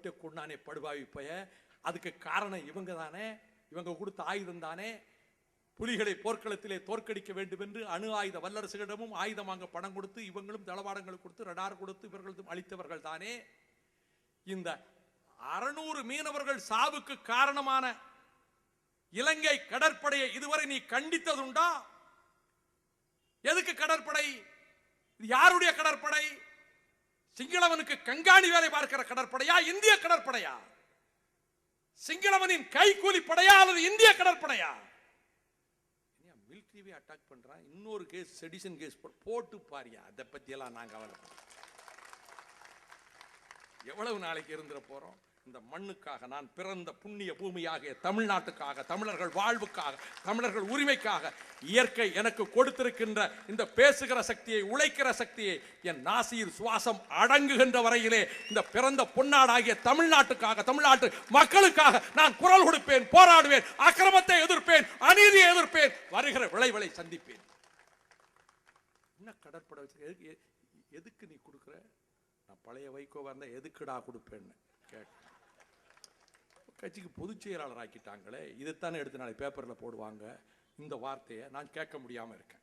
போட்டு கொண்டானே படுபாவி பய அதுக்கு காரணம் இவங்க தானே. இவங்க கொடுத்த ஆயுதம் தானே. புலிகளை போர்க்களத்திலே தோற்கடிக்க வேண்டும் என்று அணு ஆயுத வல்லரசுகளிடமும் ஆயுதம் வாங்க பணம் கொடுத்து இவங்களும் தளவாடங்கள் கொடுத்து ரடார் கொடுத்து இவர்களும் அளித்தவர்கள் தானே. இந்த அறுநூறு மீனவர்கள் சாவுக்கு காரணமான இலங்கை கடற்படையை இதுவரை நீ கண்டித்ததுண்டா? எதுக்கு கடற்படை? யாருடைய கடற்படை? சிங்களவனுக்கு கண்காணி வேலை பார்க்கிற கடற்படையா இந்திய கடற்படையா? சிங்களவனின் கைக்கூலி படையா அல்லது இந்திய கடற்படையா? மிலிட்டரிவே அட்டாக் பண்றான் இன்னொரு கேஸ் செடிஷன் கேஸ் போட்டு பாரியா. அதை பத்தி எல்லாம் நாங்க எவ்வளவு நாளைக்கு இருந்துட போறோம்? இந்த மண்ணுக்காக நான் பிறந்த புண்ணிய பூமியாகிய தமிழ்நாட்டுக்காக தமிழர்கள் வாழ்வுக்காக தமிழர்கள் உரிமைக்காக இயற்கை எனக்கு கொடுத்திருக்கின்ற இந்த பேசுகிற சக்தியை உழைக்கிற சக்தியை என் நாசியில் சுவாசம் அடங்குகின்ற வரையிலே இந்த பிறந்த பொன்னாடாகிய தமிழ்நாட்டுக்காக தமிழ்நாட்டு மக்களுக்காக நான் குரல் கொடுப்பேன் போராடுவேன் அக்கிரமத்தை எதிர்ப்பேன் அநீதியை எதிர்ப்பேன் வருகிற விளைவுகளை சந்திப்பேன். என்ன கடற்படை வச்சு எதுக்கு நீ கொடுக்குற? நான் பழைய வைகோவா இருந்தால் எதுக்குடா கொடுப்பேன்னு கேட்டேன். கட்சிக்கு பொதுச் செயலாளர் ஆக்கிட்டாங்களே இதைத்தானே எடுத்து நாளை பேப்பரில் போடுவாங்க? இந்த வார்த்தையை நான் கேட்க முடியாமல் இருக்கேன்.